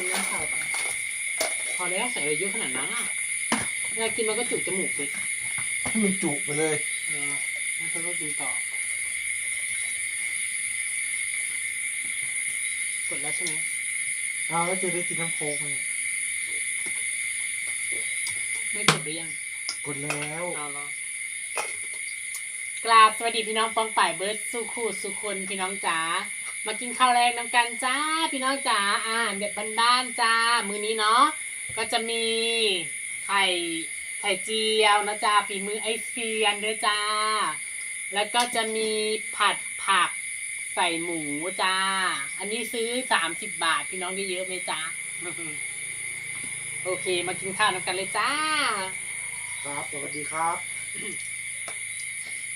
กินน้ำเปล่าไปพอแล้วใส่อะไรเยอะขนาดนั้นอะเวลากินมันก็จุกจมูกสิให้มันจุไปเลยเออแล้วเธอก็กินต่อกดแล้วใช่ไหมเอาแล้วจะได้กินน้ำโค้กมันยไม่กดหรือยัง กดแล้วเอาลองกราบสวัสดีพี่น้องปองป่ายเบิร์ดสุขูสุคนพี่น้องจ๋า มากินข้าวแรงน้ำกันจ้าพี่น้องจ๋าอาหารแบบบ้านๆจ้า มือนี้เนาะก็จะมีไข่ไข่เจียวนะจ้าฝีมือไอเฟียนด้วยจ้า แล้วก็จะมีผัดผักใส่หมูจ้า อันนี้ซื้อสามสิบบาทพี่น้องได้เยอะไหมจ้าโอเค มากินข้าวน้ำกันเลยจ้า ครับสวัสดีครับ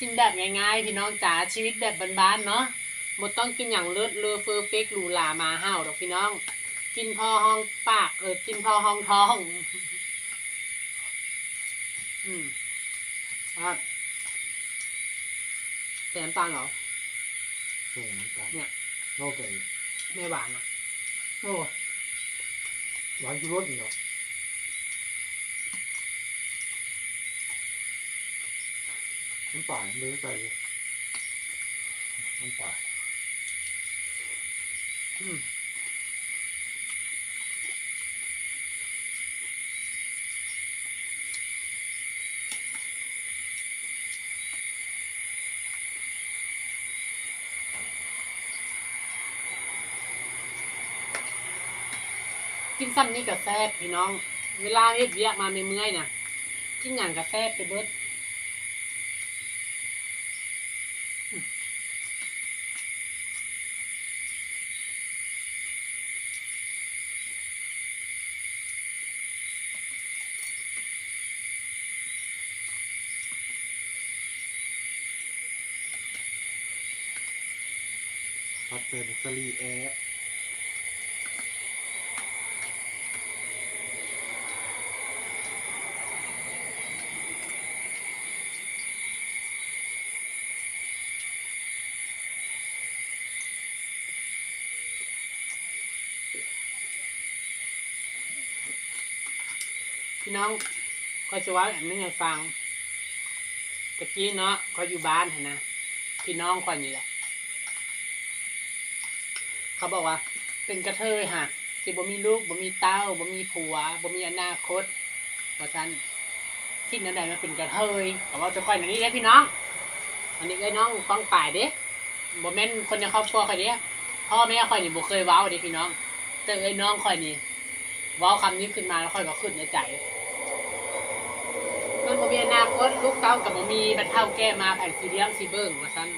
กินแบบง่ายๆพี่น้องจ๋าชีวิตแบบบ้านๆเนาะ หมดต้องกินอย่างเลิศเลอเฟอร์เฟกหรูหรามาห้าวดอกพี่น้อง กินพอห้องปากเออกินพอห้องท้อง อืมครับแต่น้ำตาลเหรอเสียงน้ำตาลเนี่ยโลกเลยไม่หวานอะโอ้หวานจุรสอีกเหรอน้ำป่าไม่ได้ใส่เลยน้ำป่าอืม กินซ้ำนี่กับแซ่บพี่น้อง เวลาเฮ็ดเวียกมาเมื่อยๆน่ะ กินอย่างกับแซ่บไปเบิด เป็นสลีแอร์พี่น้องคอยจะว่าอันนึงให้ฟังตะกี้เนาะคอยอยู่บ้านนนะพี่น้องคอยนี่แหละ เขาบอกว่า เป็นกระเทยฮะที่บ่มีลูกบ่มีเต้าบ่มีผัวบ่มีอนาคตเพราะฉะนั้นคิดนั่นใดมาเป็นกระเทยแต่ว่าจะคอยหนอยนี้เด้พี่น้อง อันนี้เอ้ยน้องป้องป่ายเด้บ่แม่นคนในครอบครัวคอยเด้พ่อแม่คอยนี่บ่เคยว้าเด้พี่น้อง แต่เอ้น้องคอยนี่ว้าคำนี้ขึ้นมาแล้วคอยก็ขึ้นในใจมันบ่มีอนาคตลูกเต้ากับบ่มีบรรเทาแก้มาผ่นสีเลี้ยงสีเบิ่งว่าซั่น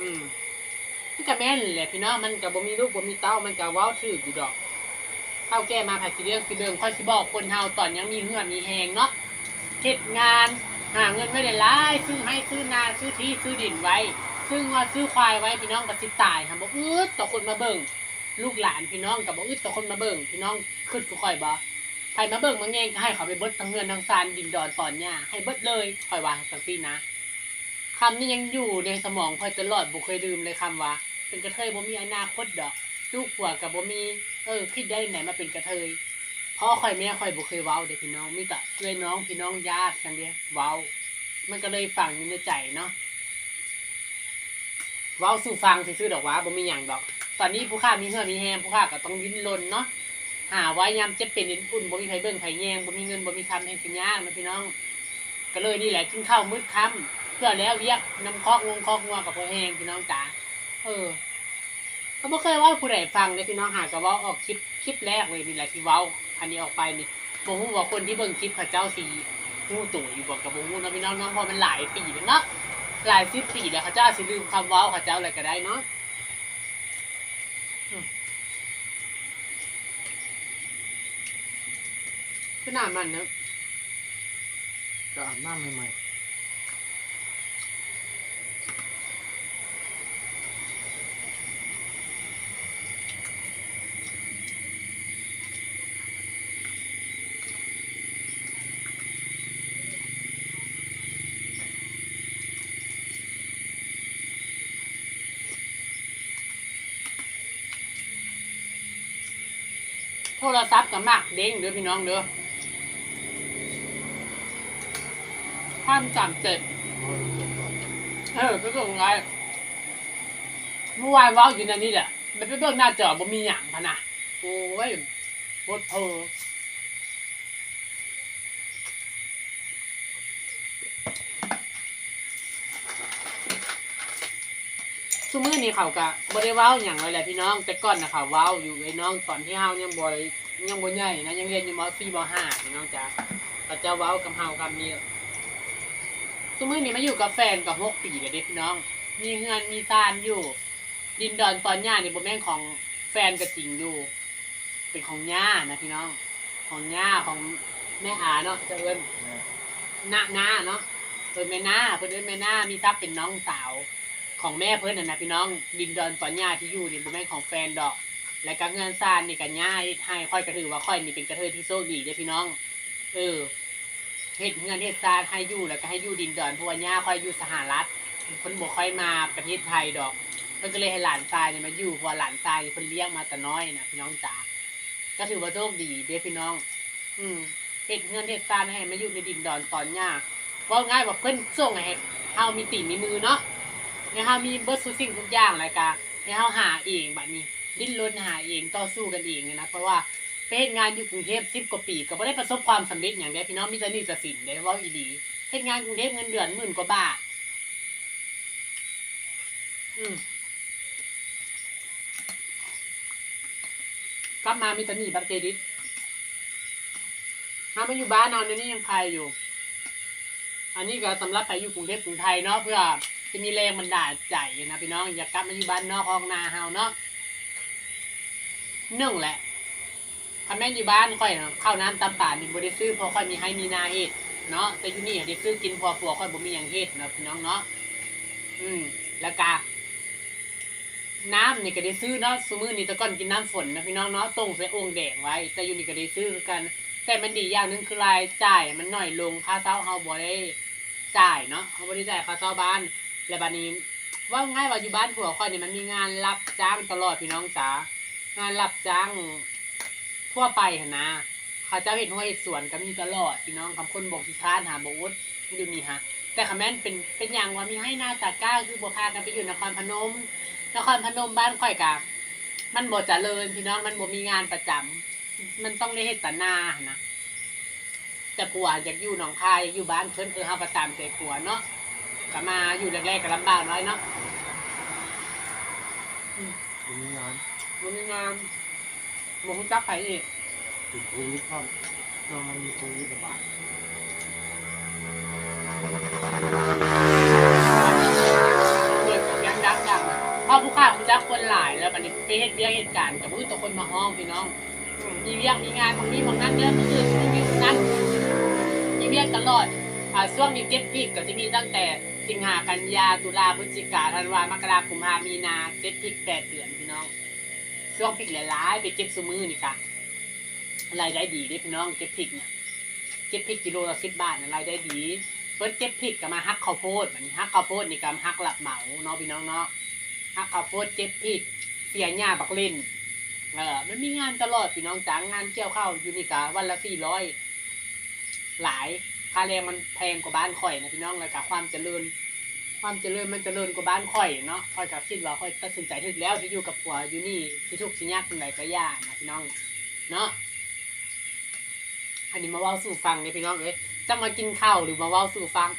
อืม ก็แม่นแหละพี่น้องมันก็บ่มีลูกบ่มีเต้ามันก็เว้าถูกอยู่ดอกเท่าแก้มาผ่านสีเลี้ยงสีเบิ่งค่อยสิบอกคนเฮาตอนยังมีเหือนมีแฮงเนาะเฮ็ดงานหาเงินไว้ได้หลายซื้อให้ซื้อนาซื้อที่ซื้อดินไว้ ซึ่งว่าซื้อควายไว้พี่น้องก็สิตายค่ะบ่อึดต่อคนมาเบิ่งลูกหลานพี่น้องก็บ่อึดต่อคนมาเบิ่งพี่น้องขึ้นค่อยบ่ใครมาเบิ่งมาแง่งก็ให้เขาไปเบิดทั้งเงินทั้งซานดินดอนตอนหญ้าให้เบิดเลยคอยว่าสักทีนะคำนี้ยังอยู่ในสมองคอยตลอดบุเคยลืมเลยคำว่า เป็นกระเทยบ่มีอนาคตดอก ลูกผัวกับบ่มี เออคิดได้ไหนมาเป็นกระเทยพ่อคอยแม่คอยบุเคยเว้าเด็กพี่น้องมีแต่เพื่อนน้องพี่น้องญาติกันเดียเว้า มันก็เลยฝังอยู่ในใจเนาะเว้าสู่ฟังซื่อๆดอกว่าบ่มีหยังดอก ตอนนี้ผู้ข้ามีเหือมีแฮมผู้ข้าก็ต้องดิ้นรนเนาะหาไว้ยามเจ็บเป็นอุ่นบ่มีไผเบิ่งไผแยงบ่มีเงินบ่มีคำให้สิยากนะพี่น้อง ก็เลยนี่แหละกินข้าวมืดค่ำเพื่อแล้วเวียกน้ำคอกงงคอกงัวกับพ่อแห้งพี่น้องจ๋า เออก็บ่เคยเว่าผู้ใดฟังเลยพี่น้องหากก็เว้าออกคลิปคลิปแรกเลยนี่แหละที่เว้า อันนี้ออกไปนี่บ่ฮู้ว่าคนที่เบิ่งคลิปเขาเจ้าสิฮู้ตัวอยู่บ่ก็บ่ฮู้เนาะพี่น้องเนาะเพราะมันหลายปีแล้วเนาะหลายสิบปีแล้วเขาเจ้าสิลืมคำเว้าเขาเจ้าอะไรก็ได้เนาะขนาดมันนะจะอาบน้ำใหม่ โทรศัพท์กับมากเด้งเด้อพี่น้องเด้อห้ามจับเจ็บเออไปส่งไงเมื่อวานว้าอยู่ในนี้แหละมันไปเบิ่งหน้าจอบ่มีหยังพะนะโอ้ยบดเพอ ซุมื้อนี้เขาก็บ่ได้เว้าหยังเลยแหละพี่น้อง แต่ก่อนน่ะเขาเว้าอยู่ไอ้น้องตอนที่เฮายังบ่ยังบ่ใหญ่นะยังเรียนอยู่ม .4 ม .5 พี่น้องจ้ะเขาจะเว้ากับเฮาคำนี้ซุมื้อนี้มาอยู่กับแฟนกับหกปีแล้วเด้พี่น้อง มีเฮือนมีซานอยู่ ดินดอนตอนย่าเนี่ยบ่แม่นของแฟนก็จริงอยู่ เป็นของย่านะพี่น้อง ของย่าของแม่อาเนาะจะเอิ้นน้าน้าเนาะเอิ้นแม่น้าเพิ่นเอิ้นแม่น้ามีทักเป็นน้องสาว ของแม่เพิ่นน่ะนะพี่น้องดินดอนตอนย่าที่อยู่นี่บ่แม่นของแฟนดอก และก็เงินซานนี่ก็ย่าเฮ็ดให้ค่อยก็ถือว่าค่อยนี่เป็นกระเทยที่โชคดีเด้อพี่น้อง เออเฮ็ดเงินเฮ็ดซานให้อยู่แล้วก็ให้อยู่ดินดอนเพราะว่าย่าค่อยอยู่สหรัฐเพิ่นบ่ค่อยมาประเทศไทยดอกเพิ่นก็เลยให้หลานชายเนี่ยมาอยู่เพราะว่าหลานชายเพิ่นเลี้ยงมาแต่น้อยนะพี่น้องจ๋าก็ถือว่าโชคดีเด้พี่น้อง อืมเฮ็ดเงินเฮ็ดซานให้มาอยู่ในดินดอนตอนย่าเพราะง่ายว่าเพิ่นส่งให้เฮามีตีนมีมือเนาะ ให้เฮามีเบิดทุกสิ่งทุกอย่างแล้วก็ให้เฮาหาเองบัดนี้ ดิ้นรนหาเองต่อสู้กันเองเนี่ยนะเพราะว่าไปเฮ็ดงานอยู่กรุงเทพสิบกว่าปีก็บ่ได้ประสบความสำเร็จอย่างเดียวพี่น้องมีแต่หนี้จะสินได้ว่าอีดีเฮ็ดงานกรุงเทพเงินเดือนหมื่นกว่าบาทอืมกลับมามีแต่หนี้บัตรเครดิตถ้าไมาอยู่บ้านนอนในนี้ยังใครอยู่ อันนี้ก็สำหรับไปอยู่กรุงเทพกรุงไทยเนาะเพื่อ จะมีแรงบันด่าใจนะพี่น้องอยากกลับมาอยู่บ้านนอกห้องนาเฮาเนาะหนึ่งแหละคำแม่นอยู่บ้านค่อยน่ะข้าน้ำตำป่านี่บ่ได้ซื้อพราะค่อยมีให้มีนาเฮ็ดเนาะแต่อยู่นี่ได้ซื้อกินพอผัวค่อยบ่มีหยังเฮ็ดเนาะพี่น้องเนาะอืมแล้วก็น้ำนี่ก็ได้ซื้อเนาะซุมื้อนี้แตะก่อนกินน้ำฝนนะพี่น้องเนาะต้งใส่โอ่งแดงไว้ แต่อยู่นี่ก็ได้ซื้อคือกัน แต่มันดีอย่างหนึงคือรายจ่ายมันน้อยลงค่าเช่าเฮาบ่ได้จ่ายเนาะเฮาบ่ได้จ่ายค่าเช่าบ้าน และบัดนี้ว่าง่ายว่าอยู่บ้านผัวค่อยนี่มันมีงานรับจ้างตลอดพี่น้องจ๋างานรับจ้างทั่วไปหนนะเขาจะเห็นห้วยสวนก็มีตลอดพี่น้องคำคนบอกที่ค้านหาบอกวุฒอยู่นี่ฮะแต่คำแม่นเป็นเป็นอย่างว่ามีให้หน้าตาก้าคือบัวพากันไปอยู่นครพนม นครพนมบ้านข่อยกะมันบ่เจริญพี่น้องมันบ่มีงานประจำมันต้องได้เฮ็ดตหนาหั่นนะแต่ผัวอยากอยู่หนองคายอยู่บ้านเพิ่นคือเฮาประจำใจผัวเนาะ ก็มาอยู่แรกๆก็ลำบากน้อยเนาะวันนี้งานบ่มีงานบ่ฮู้จักไผอีกติดโควิดครับช่วงมันมีโควิดระบาดเปิดเสียงดังดังพราะผู้ข้าผู้จักคนหลายแล้วบัดนี้ไปเฮ็ดเวียกเหตุการณ์กับผู้ตัวคนมาห้องพี่น้องมีเวียกมีงานบางนี้บางนั้นเด้อก็คือมีเวียกนั้นมีเวียกตลอดอ่าช่วงนี้เก็บพริกก็จะมีตั้งแต่ สิงหากันยาตุลาพฤศจิกาธันวามกราคมพามีนาเก็บพริกแปดเดือนพี่น้องช่วงพริกหลายๆไปเก็บซุมือนี่ค่ะรายได้ดีเด้พี่น้องเก็บพริกเนี่ยเก็บพริกกิโลละสิบบาทนะรายได้ดีเพิ่นเก็บพริกก็มาฮักข้าวโพดมันฮักข้าวโพดนี่ก็ฮักหลับเหมาเนาะพี่น้องเนาะฮักข้าวโพดเก็บพริกเสียหญ้าบักเล่นเออมันมีงานตลอดพี่น้องจ้างงานเกี่ยวข้าวอยู่นี่ก็วันละสี่ร้อยหลาย ค่าแรงมันแพงกว่าบ้านข่อยนะพี่น้องแล้วก็ความเจริญ ความเจริญมันเจริญกว่าบ้านข่อยเนาะข่อยก็คิดว่าข่อยตัดสินใจถึกแล้วที่อยู่กับผัวอยู่นี่ที่ทุกสิ่งยากเป็นไรก็ยากนะพี่น้องเนาะอันนี้มาเว้าสู่ฟังเลยพี่น้องเอ้ยจะมากินข้าวหรือมาเว้าสู่ฟัง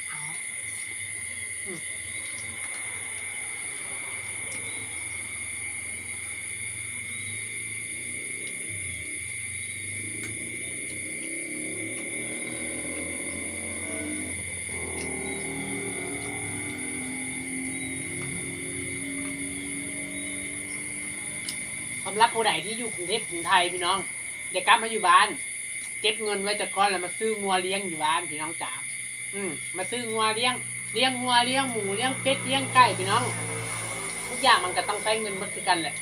ำหรับผู้ใดที่อยู่กรุงเทพกรุงไทยพี่น้องเดี๋ยวกลับมาอยู่บ้าน เก็บเงินไว้จากก้อนแล้วมาซื้องัวเลี้ยงอยู่บ้านพี่น้องจ๋าอืมมาซื้องัวเลี้ยงเลี้ยงงัวเลี้ยงหมูเลี้ยงเป็ดเลี้ยงไก่พี่น้อง ทุกอย่างมันก็ต้องใช้เงินมันคือกันแหละ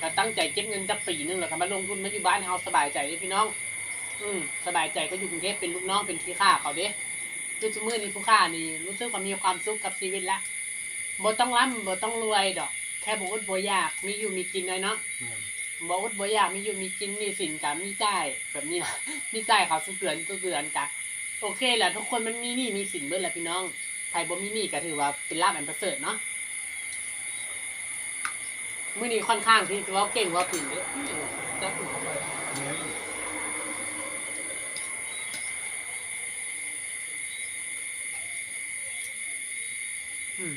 ก็ตั้งใจเก็บเงินจักปีนึงแล้วก็มาลงทุนมาอยู่บ้านให้เราสบายใจเลยพี่น้อง อืมสบายใจก็อยู่กรุงเทพเป็นลูกน้องเป็นที่ข้าเขาเด้คือสมือนี้ผู้ข้านี่รู้สึกว่ามีความสุขกับชีวิตแล้วบ่ต้องร่ำบ่ต้องรวยดอก แค่บ่อดบ่อยากมีอยู่มีกินเลยเนาะแม่นบบ่อดบ่อยากมีอยู่มีกินมีสินกะมีจ่ายแบบนี้นะมีจ่ายเขาสุกเดือนทุกเดือนกะโอเคแหละทุกคนมันมีหนี้มีสินเบิดแหละพี่น้องใครบ่มีหนี้ก็ถือว่าเป็นลาภอันประเสริฐเนาะมื้อนี้ค่อนข้างที่จะเว่าเก่งเว่าปิ่นเด้อจะถูกเอาไปแม่นอืม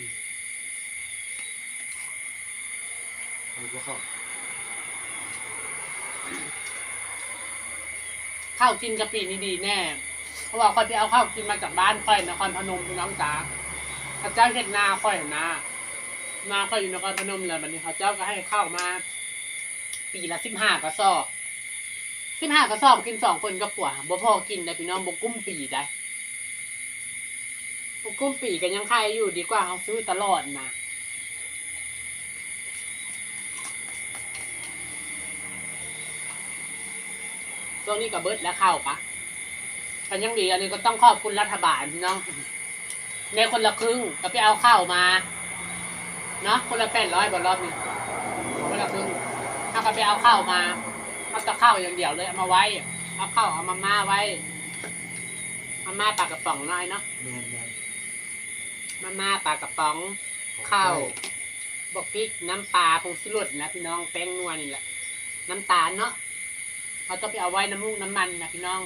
เอาวข้าวกินกะปินี่ดีแน่ เพราะว่าค่อยไปเอาข้าวกินมาจากบ้านค่อยนครพนมพี่น้องจ๋าพระเจ้าเฮ็ดนาค่อยนานาค่อยอยู่นครพนมเลยบัดนี้เขาเจ้าก็ให้ข้าวมา ปีละสิบห้ากระสอบสิบห้ากระสอบกินสองคนก็ปวดบ่พอกินได้พี่น้องบ่กุ้มปีได้บ่กุ้มปีกันยังใครอยู่ดีกว่าเขาซื้อตลอดนะ ช่วงนี้ก็เบิดแล้วข้าวปะกันยังดีอันนี้ก็ต้องขอบคุณรัฐบาลพี่น้องในคนละครึ่งก็ไปเอาข้าวมาเนาะคนละแปดร้อยบาทรอบหนึงคนละครึ่งถ้าก็ไปเอาข้าวมาเอาแต่ข้าวอย่างเดียวเลยเอามาไว้ เอาข้าวเอามาม่าไว้มาม่าปลากระป๋องน้อยเนาะแม่นแม่นมาม่าปลากระป๋องข้าวบอกพริกน้ำปลาผงชูรสนะพี่น้องแป้งนัวนี่แหละ น้ำตาลเนาะ เขาต้องไปเอาไว้น้ำมูกน้ำมันนะพี่น้อง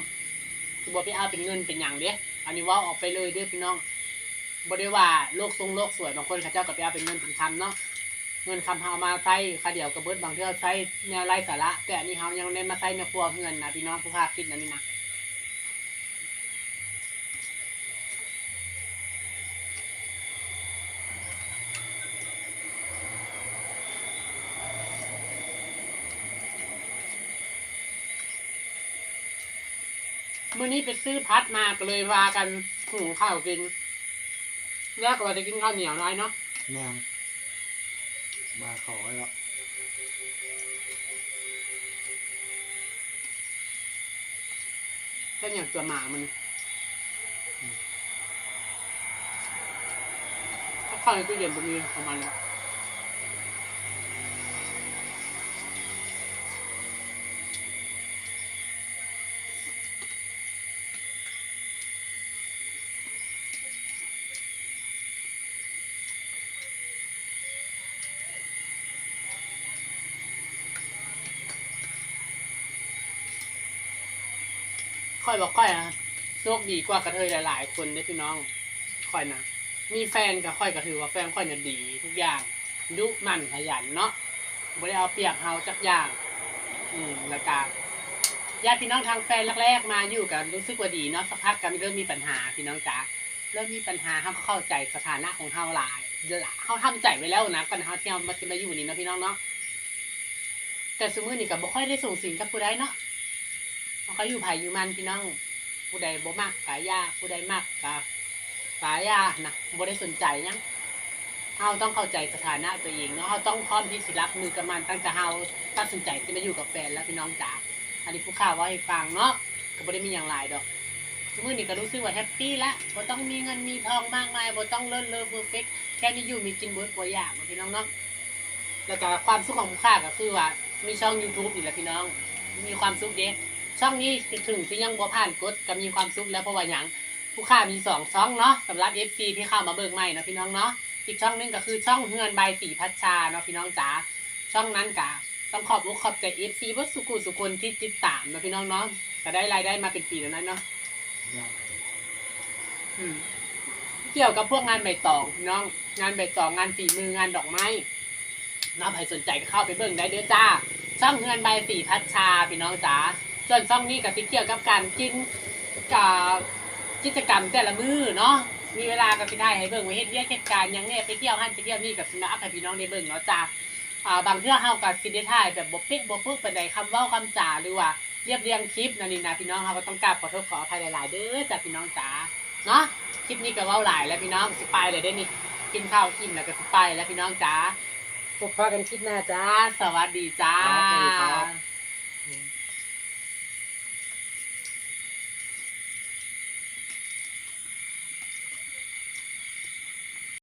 คือบอกไปเอาเป็นเงินเป็นอย่างเด้อันนี้ว่าออกไปเลยเด้อพี่น้องบอกได้ว่าโลกทรงโลกสวยบางคนเขาเจ้าก็ไปเอาเป็นเงินเป็นคำเนาะเงินคำเฮามาใส่คาเดียวกับเบิดบางเทื่อใส่แนวไร้สาระ แต่อันนี้เฮายังได้มาใส่ในครัวเงินนะพี่น้องผู้ค้าคิดนั่นนี่นะ มื่อนี้ไปซื้อพัดมาก็เลยว่ากันหุงข้าวกิน แล้วก็ว่าจะกินข้าวเหนียวน้อยเนาะแม่นมาขอไว้แล้วก็อย่างตัวหมามันถ้าเข้าในตู้เย็นมันมีของมันเลย อยบอกค่อยอะโชคดีกว่ากระเทยหลายๆ คนได้อพี่น้องค่อยนะมีแฟนกับค่อยก็ถือว่าแฟนค่อยเนี่ยดี ทุกอย่างดุมันขยันเนาะไม่ได้เอาเปรียบเฮาจักอย่าง อืมแล้วก็ญาติพี่น้องทางแฟนแรกๆมาอยู่กันรู้สึกว่าดีเนาะสักพักกันเริ่มมีปัญหาพี่น้องจ๋าเริ่มมีปัญหาเขาเข้าใจสถานะของเฮาหลายเขาทำใจไว้แล้วนะก่อนเขาที่เขามาจะมาอยู่นี่เนาะพี่น้องเนาะแต่สมมือนี่ก็บ่ค่อยได้ส่งสิ่งกับผู้ใดเนาะ เขาก็อยู่ไผอยู่มันพี่น้องผู้ใดบ่มากกายาผู้ใดมากกากายานะบ่ได้สนใจยังเฮาต้องเข้าใจสถานะตัวเองเนาะเฮาต้องพร้อมที่สิรับมือกับมันตั้งแต่เฮาตัดสินใจที่มาอยู่กับแฟนแล้วพี่น้องจ๋าอันนี้ผู้ข่าวว่าให้ฟังเนาะก็บ่ได้มีอย่างหลายดอกทุกมื้อนี้ก็รู้สึกว่าแฮปปี้ละบ่ต้องมีเงินมีทองมากมายบ่ต้องเลิศเลอเพอร์เฟกแค่มีอยู่มีกินเบิดบ่อยากพี่น้องเนาะแล้วก็ความสุขของผู้ข่าก็คือว่ามีช่อง YouTube นี่แหละพี่น้อง มีความสุขเด้ ช่องนี้ถึงที่ยังบ่ผ่านกดก็มีความสุขแล้วเพราะว่าอย่างผู้ค่ามีสองช่องเนาะสำหรับ FC ที่เข้ามาเบิ่งใหม่เนาะพี่น้องเนาะอีกช่องหนึงก็คือช่องเฮือนใบสีพัชชาเนาะพี่น้องจ๋าช่องนั้นกะต้องขอบอกขอบใจ FC วัดสุกุลสุคนที่ติดตามเนาะพี่น้องเนาะก็ได้รายได้มาเป็นปีแล้วนั้นเนาะแม่นอืมเกี่ยวกับพวกงานใบตองพี่น้องงานใบตองงานฝีมืองานดอกไม้น้าใครสนใจก็เข้าไปเบิ่งได้เด้อจ้าช่องเฮือนใบสีพัชชาพี่น้องจ๋า ส่วนช่องนี้ก็สิเกี่ยวกับการกินกับกิจกรรมแต่ละมือเนาะมีเวลาก็สิได้ให้เบิ่งไว้เฮ็ดเวียกเหตุการณ์ยังเนี่ยไปเที่ยวหันไปเที่ยวนี่กับสิมาอัพให้พี่น้องได้เบิ่งเนาะจ้าอ่าบางเทื่อเฮาก็สิได้ถ่ายแบบบ่เป๊ะบ่ปึ๊กปานใดคำเว้าคำจาหรือว่าเรียบเรียงคลิปนั่นนี่นะพี่น้องเฮาก็ต้องกราบขอโทษขออภัยหลาย ๆ เด้อจ้าพี่น้องจ๋าเนาะคลิปนี้ก็เว้าหลายแล้วพี่น้องสิไปเลยเด้นี่กินข้าวกินแล้วก็สิไปแล้วพี่น้องจ๋าพบกันคลิปหน้าจ้า สวัสดีจ้า